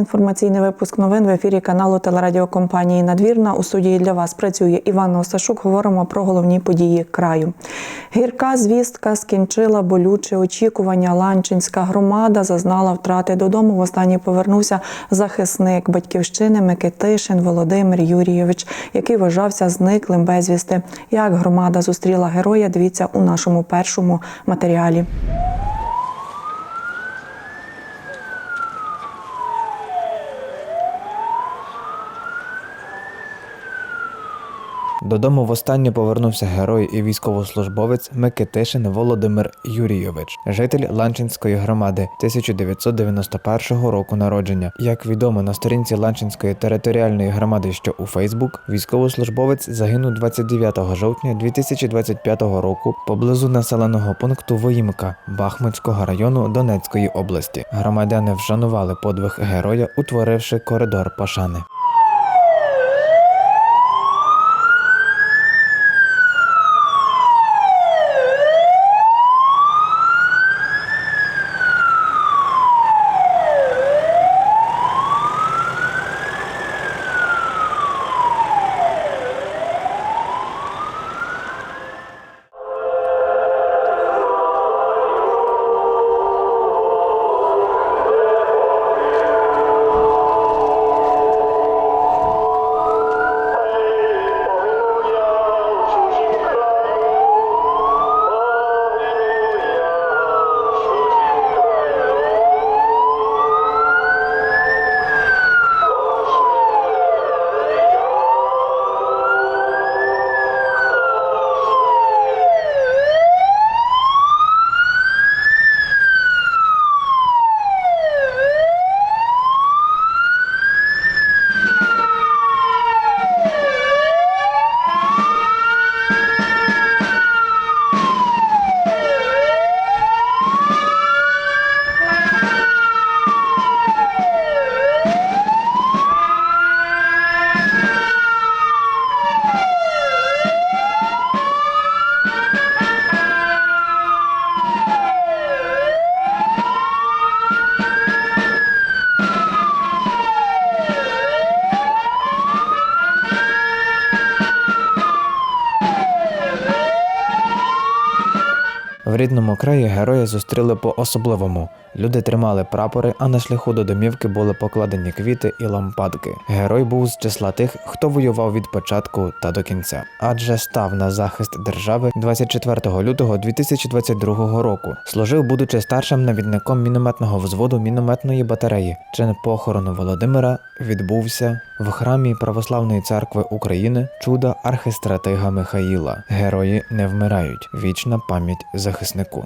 Інформаційний випуск новин в ефірі каналу телерадіокомпанії Надвірна. У студії для вас працює Іван Осашук. Говоримо про головні події краю. Гірка звістка скінчила болюче очікування. Ланчинська громада зазнала втрати додому. Востаннє повернувся захисник батьківщини Микитишин Володимир Юрійович, який вважався зниклим безвісти. Як громада зустріла героя? Дивіться у нашому першому матеріалі. Додому востаннє повернувся герой і військовослужбовець Микитишин Володимир Юрійович, житель Ланчинської громади 1991 року народження. Як відомо на сторінці Ланчинської територіальної громади, що у Фейсбук, військовослужбовець загинув 29 жовтня 2025 року поблизу населеного пункту Воїмка Бахмутського району Донецької області. Громадяни вшанували подвиг героя, утворивши коридор пошани. Thank you. Рідному краї героя зустріли по-особливому. Люди тримали прапори, а на шляху до домівки були покладені квіти і лампадки. Герой був з числа тих, хто воював від початку та до кінця, адже став на захист держави 24 лютого 2022 року. Служив, будучи старшим навідником мінометного взводу мінометної батареї. Чин похорону Володимира відбувся в храмі Православної церкви України чуда архистратига Михаїла. Герої не вмирають. Вічна пам'ять захиснику.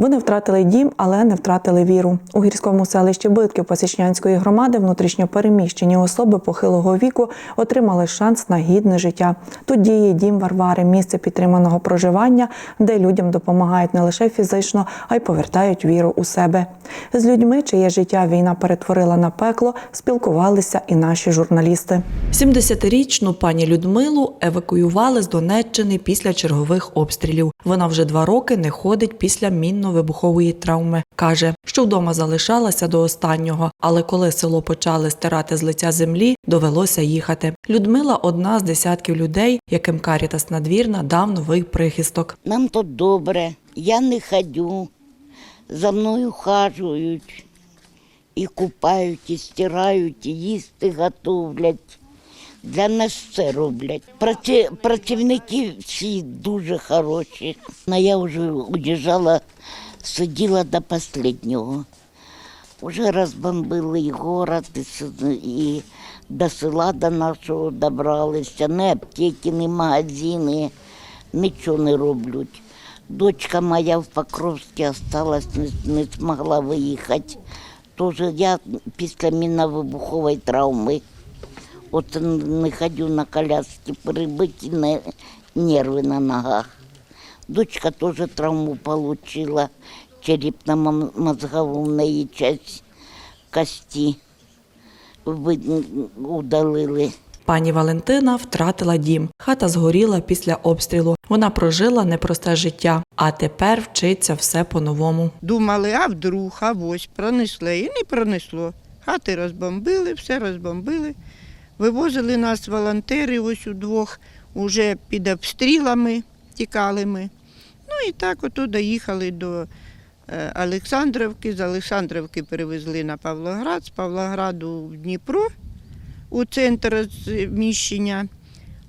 Вони втратили дім, але не втратили віру. У гірському селищі Битків Посічнянської громади внутрішньо переміщені особи похилого віку отримали шанс на гідне життя. Тут діє дім Варвари, місце підтриманого проживання, де людям допомагають не лише фізично, а й повертають віру у себе. З людьми, чиє життя війна перетворила на пекло, спілкувалися і наші журналісти. 70-річну пані Людмилу евакуювали з Донеччини після чергових обстрілів. Вона вже два роки не ходить після мінно-вибухової травми. Каже, що вдома залишалася до останнього, але коли село почали стирати з лиця землі, довелося їхати. Людмила одна з десятків людей, яким Карітас надвірна дав новий прихисток. Нам тут добре, я не ходю, за мною хажують, і купають, і стирають, і їсти готовлять. Для нас все роблять. Праці, працівники всі дуже хороші. А я вже уїжджала, сиділа до останнього. Уже розбомбили і город, і, с- і до села до нашого добралися. Ні аптеки, ні магазини, нічого не роблять. Дочка моя в Покровській осталась, не, не змогла виїхати. Тоже я після мінно-вибухової травми. От не ходю на коляскі, перебиті не- нерви на ногах. Дочка теж травму отримала. черепно-мозгову в неї часть кості удалили. Пані Валентина втратила дім. Хата згоріла після обстрілу. Вона прожила непросте життя, а тепер вчиться все по-новому. Думали, а вдруг, а ось пронесло. І не пронесло. Хати розбомбили, все розбомбили. Вивозили нас волонтери ось удвох, уже під обстрілами тікали ми. Ну і так ото доїхали до е, Олександрівки. З Олександрівки перевезли на Павлоград, з Павлограду в Дніпро у центр розміщення,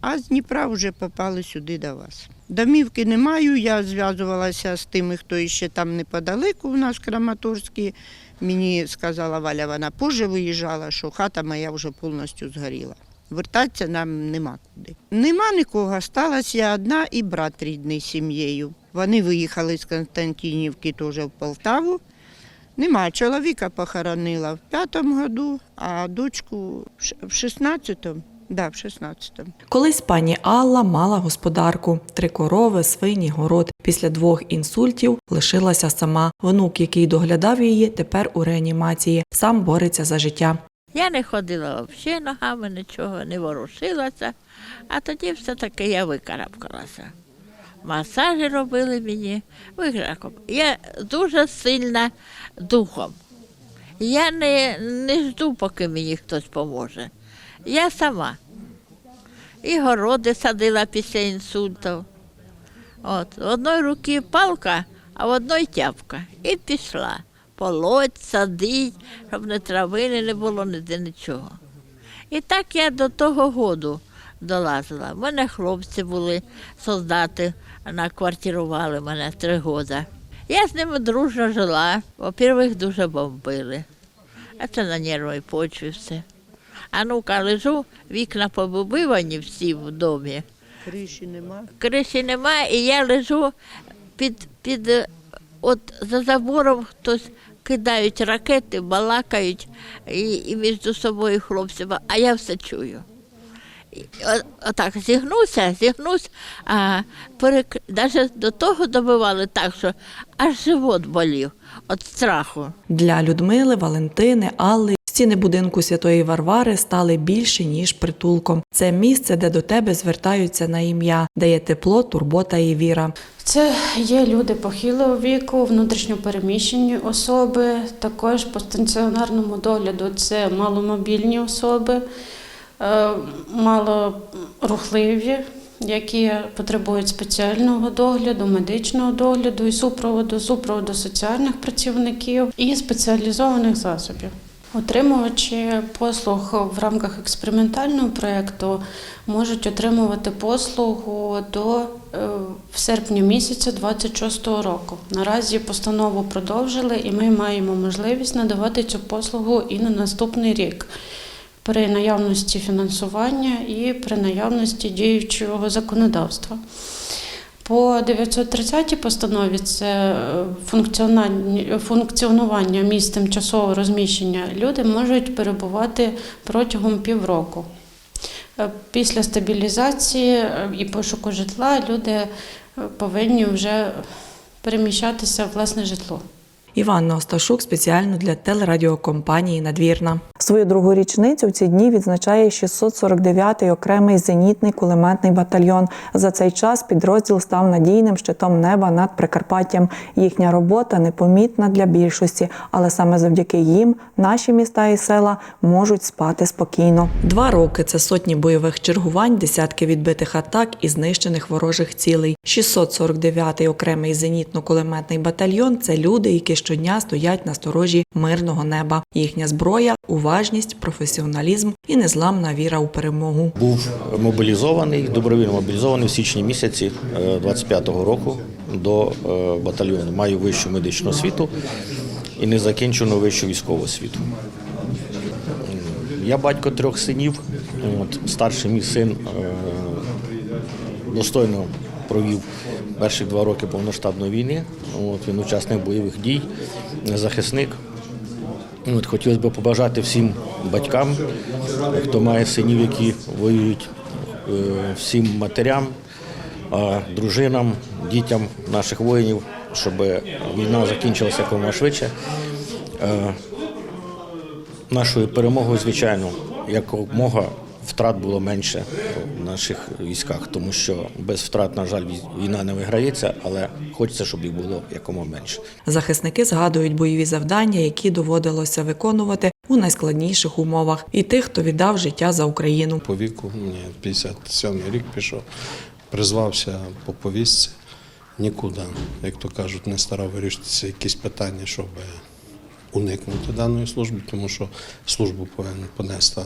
а з Дніпра вже попали сюди до вас. Домівки не маю, я зв'язувалася з тими, хто ще там неподалеку, у нас в Краматорській. Мені сказала Валя, вона позже виїжджала, що хата моя вже повністю згоріла. Вертатися нам нема куди. Нема нікого, сталася я одна і брат рідний з сім'єю. Вони виїхали з Константинівки теж в Полтаву. Нема, чоловіка похоронила в п'ятому году, а дочку в ш- в шістнадцятому. Да, в 16-му. Колись пані Алла мала господарку: три корови, свині, город. Після двох інсультів лишилася сама. Внук, який доглядав її, тепер у реанімації. Сам бореться за життя. Я не ходила взагалі ногами, нічого не ворушилася, а тоді все-таки я викарабкалася. Масажі робили мені, викарабкала. Я дуже сильна духом. Я не, не жду, поки мені хтось поможе. Я сама. І городи садила після інсультів. От, в одної руки палка, а в одної тяпка. І пішла. Полоть, садить, щоб не травини не було ніде нічого. І так я до того году долазила. У мене хлопці були солдати, наквартирували мене три роки. Я з ними дружно жила. Во-первых, дуже бомбили. А це на нервовій почві все. А ну-ка лежу, вікна побубивані всі в домі Криші нема. криші немає, і я лежу під, під от за забором хтось кидають ракети, балакають і, і між собою хлопці, а я все чую. Отак зігнуся, зігнусь, а перек... навіть до того добивали так, що аж живот болів від страху. Для Людмили, Валентини, Алли стіни будинку Святої Варвари стали більше ніж притулком. Це місце, де до тебе звертаються на ім'я, де є тепло, турбота і віра. Це є люди похилого віку, внутрішньопереміщені особи, також по стаціонарному догляду це маломобільні особи, малорухливі, які потребують спеціального догляду, медичного догляду і супроводу, супроводу соціальних працівників і спеціалізованих засобів. Отримувачі послуг в рамках експериментального проєкту можуть отримувати послугу до е, в серпні місяця 26-го року. Наразі постанову продовжили, і ми маємо можливість надавати цю послугу і на наступний рік при наявності фінансування і при наявності діючого законодавства. По 930 постанові це е, функціонування місць тимчасового розміщення. Люди можуть перебувати протягом півроку. Е, Після стабілізації е, і пошуку житла люди повинні вже переміщатися в власне житло. Іванна Осташук спеціально для телерадіокомпанії Надвірна. Свою другу річницю в ці дні відзначає 649-й окремий зенітний кулеметний батальйон. За цей час підрозділ став надійним щитом неба над Прикарпаттям. Їхня робота непомітна для більшості, але саме завдяки їм наші міста і села можуть спати спокійно. Два роки це сотні бойових чергувань, десятки відбитих атак і знищених ворожих цілей. 649-й окремий зенітно-кулеметний батальйон це люди, які щодня стоять на сторожі мирного неба. Їхня зброя уважність, професіоналізм і незламна віра у перемогу. Був мобілізований, добровільно мобілізований в січні місяці е, 25-го року до е, батальйону. Маю вищу медичну освіту і незакінчену вищу військову освіту. Я батько трьох синів. От, старший мій син е, достойно провів перші два роки повноштабної війни. От, він учасник бойових дій, захисник. От, хотілося б побажати всім батькам, хто має синів, які воюють, е, всім матерям, дружинам, дітям наших воїнів щоб війна закінчилася якомога швидше. Е, Нашою перемогою, звичайно, якомога втрат було менше в наших військах, тому що без втрат, на жаль, війна не виграється, але хочеться, щоб їх було якомога менше. Захисники згадують бойові завдання, які доводилося виконувати у найскладніших умовах, і тих, хто віддав життя за Україну. По віку, мені 57 рік пішов, призвався по повістці, нікуди, як то кажуть, не старав вирішитися якісь питання, щоб уникнути даної служби, тому що службу повинна понести,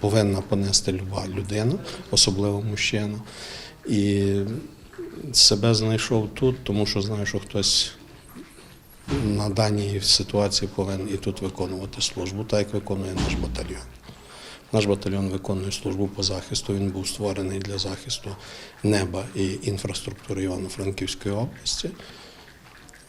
повинна понести люба людина, особливо мужчина. І себе знайшов тут, тому що знаю, що хтось на даній ситуації повинен і тут виконувати службу, так як виконує наш батальйон. Наш батальйон виконує службу по захисту. Він був створений для захисту неба і інфраструктури Івано-Франківської області.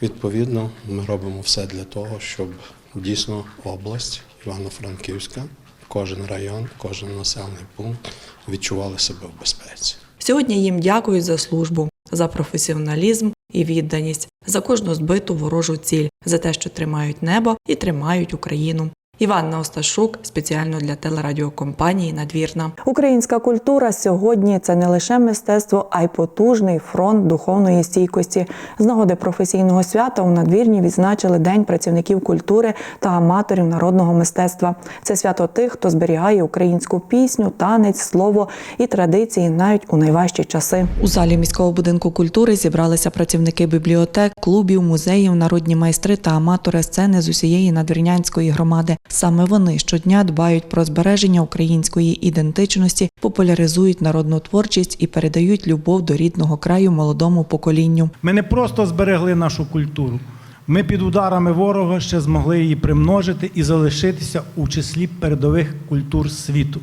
Відповідно, ми робимо все для того, щоб дійсно область Івано-Франківська, кожен район, кожен населений пункт відчували себе в безпеці. Сьогодні їм дякують за службу, за професіоналізм і відданість, за кожну збиту ворожу ціль, за те, що тримають небо і тримають Україну. Іванна Осташук спеціально для телерадіокомпанії Надвірна. Українська культура сьогодні це не лише мистецтво, а й потужний фронт духовної стійкості. З нагоди професійного свята у надвірні відзначили День працівників культури та аматорів народного мистецтва. Це свято тих, хто зберігає українську пісню, танець, слово і традиції навіть у найважчі часи. У залі міського будинку культури зібралися працівники бібліотек, клубів, музеїв, народні майстри та аматори сцени з усієї надвірнянської громади. Саме вони щодня дбають про збереження української ідентичності, популяризують народну творчість і передають любов до рідного краю молодому поколінню. Ми не просто зберегли нашу культуру. Ми під ударами ворога ще змогли її примножити і залишитися у числі передових культур світу.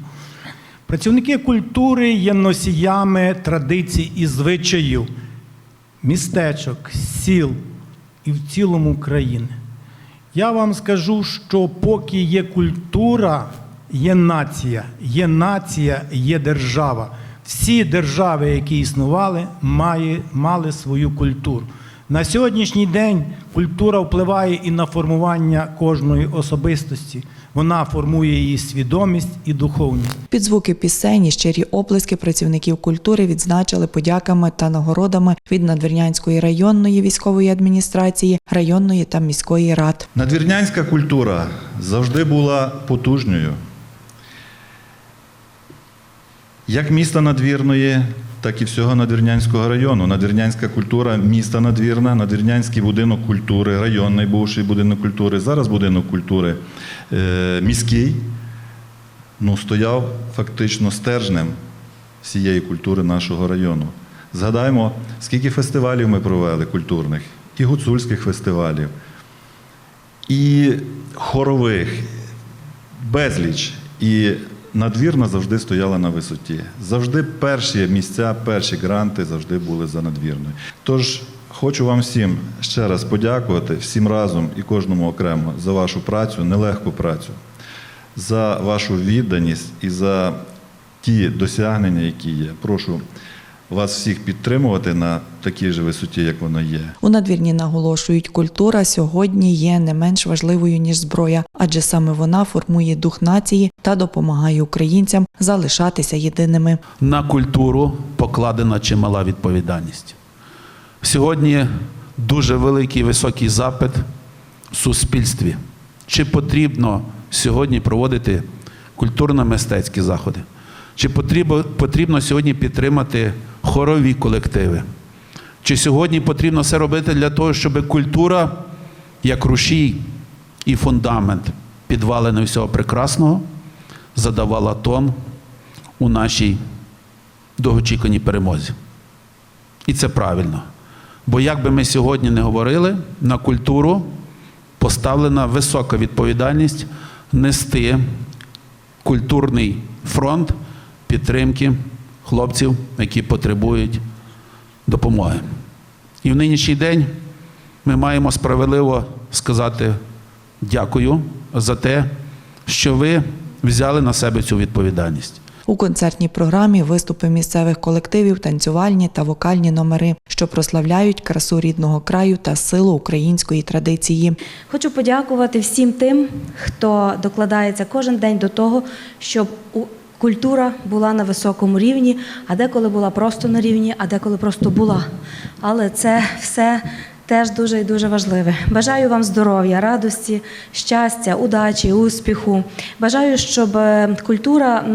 Працівники культури є носіями традицій і звичаїв, містечок, сіл і в цілому країни. Я вам скажу, що поки є культура, є нація, є нація, є держава. Всі держави, які існували, має, мали свою культуру. На сьогоднішній день культура впливає і на формування кожної особистості. Вона формує її свідомість і духовність. Під звуки пісень і щирі оплески працівників культури відзначили подяками та нагородами від Надвірнянської районної військової адміністрації, районної та міської рад. Надвірнянська культура завжди була потужною. Як міста Надвірної, так і всього Надвірнянського району. Надвірнянська культура міста Надвірна, Надвірнянський будинок культури, районний бувший будинок культури, зараз будинок культури е, міський, ну, стояв фактично стержнем всієї культури нашого району. Згадаємо, скільки фестивалів ми провели культурних, і гуцульських фестивалів, і хорових, безліч. І надвірна завжди стояла на висоті. Завжди перші місця, перші гранти завжди були за надвірною. Тож хочу вам всім ще раз подякувати, всім разом і кожному окремо за вашу працю, нелегку працю, за вашу відданість і за ті досягнення, які є. Прошу вас всіх підтримувати на такій же висоті, як вона є. У надвірні наголошують, культура сьогодні є не менш важливою ніж зброя, адже саме вона формує дух нації та допомагає українцям залишатися єдиними. на культуру покладена чимала відповідальність. Сьогодні дуже великий високий запит в суспільстві. Чи потрібно сьогодні проводити культурно-мистецькі заходи? Чи потрібно, потрібно сьогодні підтримати хорові колективи? Чи сьогодні потрібно все робити для того, щоб культура, як рушій і фундамент підвалини всього прекрасного, задавала тон у нашій довгоочікуваній перемозі. І це правильно. Бо як би ми сьогодні не говорили, на культуру поставлена висока відповідальність нести культурний фронт підтримки хлопців, які потребують допомоги. І в нинішній день ми маємо справедливо сказати дякую за те, що ви взяли на себе цю відповідальність. У концертній програмі виступи місцевих колективів, танцювальні та вокальні номери, що прославляють красу рідного краю та силу української традиції. Хочу подякувати всім тим, хто докладається кожен день до того, щоб у- культура була на високому рівні, а деколи була просто на рівні, а деколи просто була. Але це все теж дуже і дуже важливе. Бажаю вам здоров'я, радості, щастя, удачі, успіху. Бажаю, щоб е, культура.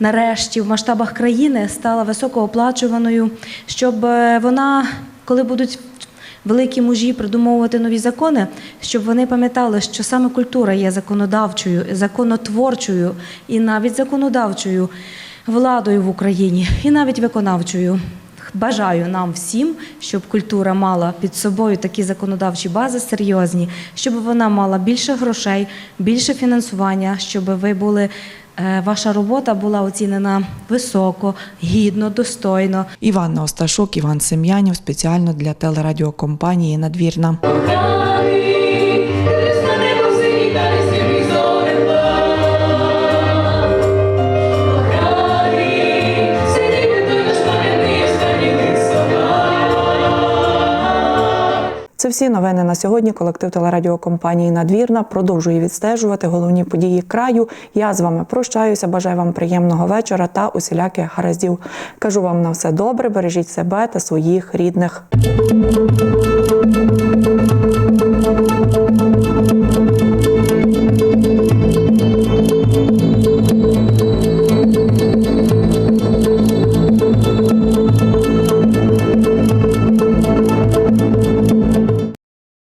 Нарешті в масштабах країни стала високооплачуваною, щоб е, вона, коли будуть великі мужі придумовувати нові закони, щоб вони пам'ятали, що саме культура є законодавчою, законотворчою і навіть законодавчою владою в Україні, і навіть виконавчою. Бажаю нам всім, щоб культура мала під собою такі законодавчі бази серйозні, щоб вона мала більше грошей, більше фінансування, щоб ви були. Е, Ваша робота була оцінена високо, гідно, достойно. Іванна Осташук, Іван Сем'янів спеціально для телерадіокомпанії Надвірна. Це всі новини на сьогодні. Колектив телерадіокомпанії Надвірна продовжує відстежувати головні події краю. Я з вами прощаюся. Бажаю вам приємного вечора та усіляких гараздів. Кажу вам на все добре. Бережіть себе та своїх рідних.